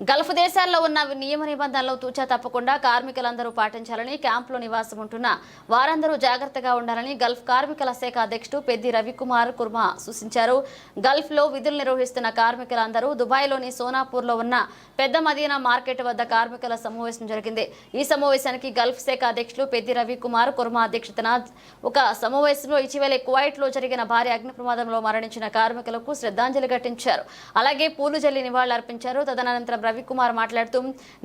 Gulf దేశాల్లో ఉన్న నియమ నిబంధనలు తూచా తప్పకుండా కార్మికులందరూ పాటించాలని క్యాంపులో నివాసం ఉంటున్న వారందరూ జాగ్రత్తగా ఉండాలని గల్ఫ్ కార్మికుల శాఖ అధ్యక్షుడు పెద్ది రవికుమార్ కుర్మా సూచించారు. గల్ఫ్లో విధులు నిర్వహిస్తున్న కార్మికులందరూ దుబాయ్లోని సోనాపూర్లో ఉన్న పెద్ద మదీనా మార్కెట్ వద్ద కార్మికుల సమావేశం జరిగింది. ఈ సమావేశానికి గల్ఫ్ శాఖ అధ్యక్షులు పెద్ది రవికుమార్ కుర్మా అధ్యక్షతన ఒక సమావేశంలో ఇటీవలే కువైట్లో జరిగిన భారీ అగ్ని ప్రమాదంలో మరణించిన కార్మికులకు శ్రద్ధాంజలి ఘటించారు. అలాగే పూలు జల్లి నివాళులర్పించారు. తదనంతరం రవికుమార్ మాట్లాడుతూ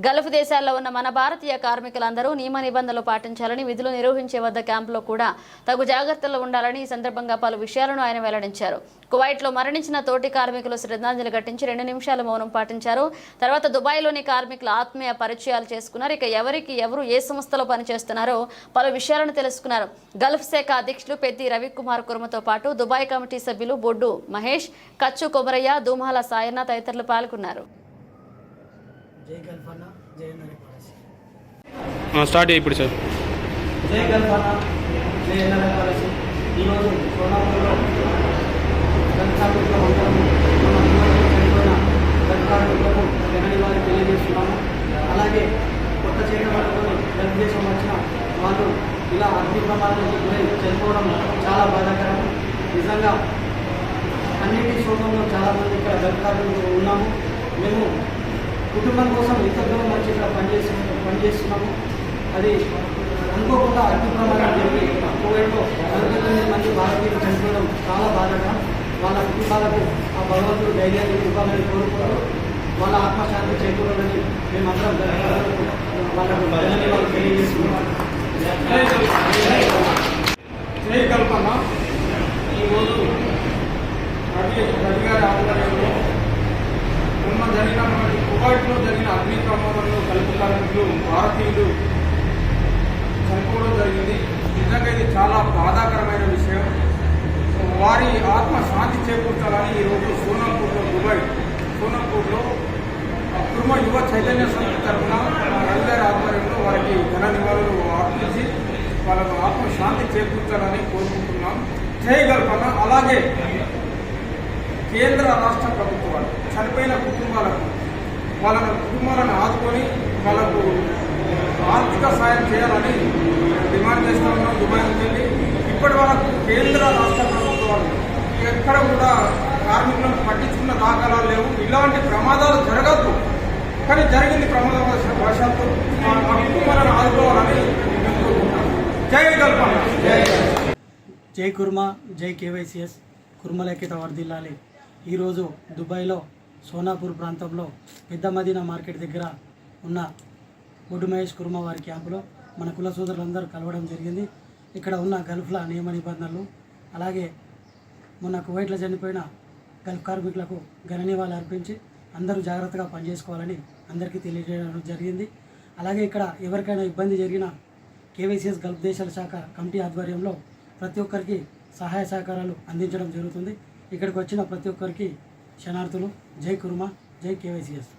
గల్ఫ్ దేశాల్లో ఉన్న మన భారతీయ కార్మికులందరూ నియమ నిబంధనలు పాటించాలని విధులు నిర్వహించే వద్ద క్యాంపులో కూడా తగు జాగ్రత్తలు ఉండాలని ఈ సందర్భంగా పలు విషయాలను ఆయన వెల్లడించారు. కువైట్లో మరణించిన తోటి కార్మికులు శ్రద్ధాంజలి ఘటించి రెండు నిమిషాలు మౌనం పాటించారు. తర్వాత దుబాయ్లోని కార్మికుల ఆత్మీయ పరిచయాలు చేసుకున్నారు. ఇక ఎవరికి ఎవరు ఏ సంస్థలో పనిచేస్తున్నారో పలు విషయాలను తెలుసుకున్నారు. గల్ఫ్ శాఖ అధ్యక్షులు పెద్ది రవికుమార్ కుర్మతో పాటు దుబాయ్ కమిటీ సభ్యులు బొడ్డు మహేష్ కచ్చు కొమరయ్య దూమాల సాయన్న తదితరులు పాల్గొన్నారు. జై కల్పన జై ఆ, స్టార్ట్ ఇప్పుడు సార్. జై కల్పన జై నరపాలసి ఈరోజు వారి తెలియజేస్తున్నాము. అలాగే కొత్త చేయడం వాళ్ళతో తెలుగుదేశం వచ్చిన వాళ్ళు ఇలా అగ్ని ప్రమాదానికి గురై చనిపోవడం చాలా బాధాకరం. నిజంగా అన్నిటి శోకంలో చాలామంది ఇక్కడ గంటాకులు ఉన్నాము. మేము కుటుంబం కోసం ఇంత మంచి ఇక్కడ పనిచేసి పనిచేస్తున్నాము. అది అనుకోకుండా అగ్ని ప్రమాదం జరిగి కోవిడ్లో నలభై తొమ్మిది మంది భారతీయులు చనిపోవడం చాలా బాధగా వాళ్ళ కుటుంబాలకు ఆ భగవంతుడు ధైర్యాన్ని ఇవ్వాలని కోరుకుంటూ వాళ్ళ ఆత్మశాంతి చేకూరాలని మేమందరం ధన్యవాదాలు వాళ్ళకు ధన్యవాదాలు తెలియజేస్తున్నాం. జై కల్పన ఈరోజు రవి రవి గారి ఆధ్వర్యంలో మొన్న జరిగినటువంటి కువైట్లో జరిగిన అగ్ని ప్రమాదంలో కలుపు భారతీయులు చనిపోవడం జరిగింది. నిజంగా ఇది చాలా బాధాకరమైన విషయం. వారి ఆత్మ శాంతి చేకూర్చాలని ఈరోజు సోనంపూర్లో దుబాయ్ సోనంపూర్లో కుటుంబ యువ చైతన్య సమితి తరఫున రవిగారి ఆధ్వర్యంలో వారికి ఘన నివాళులు అర్పించి వాళ్ళకు ఆత్మ శాంతి చేకూర్చాలని కోరుకుంటున్నాం. జై అలాగే కేంద్ర రాష్ట్ర ప్రభుత్వాలు చనిపోయిన కుటుంబాలకు వాళ్ళ కుటుంబాలను ఆదుకొని వాళ్ళకు ఆర్థిక సాయం చేయాలని డిమాండ్ చేస్తూ ఉన్నాం దుబాయ్ నుంచి వెళ్ళి ఇప్పటి వరకు కేంద్ర రాష్ట్ర ప్రభుత్వాలు ఎక్కడ కూడా కార్మికులను పట్టించుకున్న దాఖలాలు లేవు. ఇలాంటి ప్రమాదాలు జరగద్దు. కానీ జరిగింది ప్రమాదం వశాత్తు. మా కుటుంబాలను ఆదుకోవాలని జై కల్పన జై కుర్మా జై కేవైసిఎస్ కుర్మలేఖిత వర్దిల్లాలి ఈరోజు దుబాయ్లో సోనాపూర్ ప్రాంతంలో పెద్ద మదీనా మార్కెట్ దగ్గర ఉన్న బొడ్డు మహేష్ కుర్మ వారి క్యాంపులో మన కుల సోదరులందరూ కలవడం జరిగింది. ఇక్కడ ఉన్న గల్ఫ్ల నియమ నిబంధనలు అలాగే మొన్న కువైట్లో చనిపోయిన గల్ఫ్ కార్మికులకు ఘన నివాళులు అర్పించి అందరూ జాగ్రత్తగా పనిచేసుకోవాలని అందరికీ తెలియజేయడం జరిగింది. అలాగే ఇక్కడ ఎవరికైనా ఇబ్బంది జరిగినా కేవైసీఎస్ గల్ఫ్ దేశాల శాఖ కమిటీ ఆధ్వర్యంలో ప్రతి ఒక్కరికి సహాయ సహకారాలు అందించడం జరుగుతుంది. ఇక్కడికి వచ్చిన ప్రతి ఒక్కరికి శనార్థులు జై కుర్మా జై కేవైసీఎస్.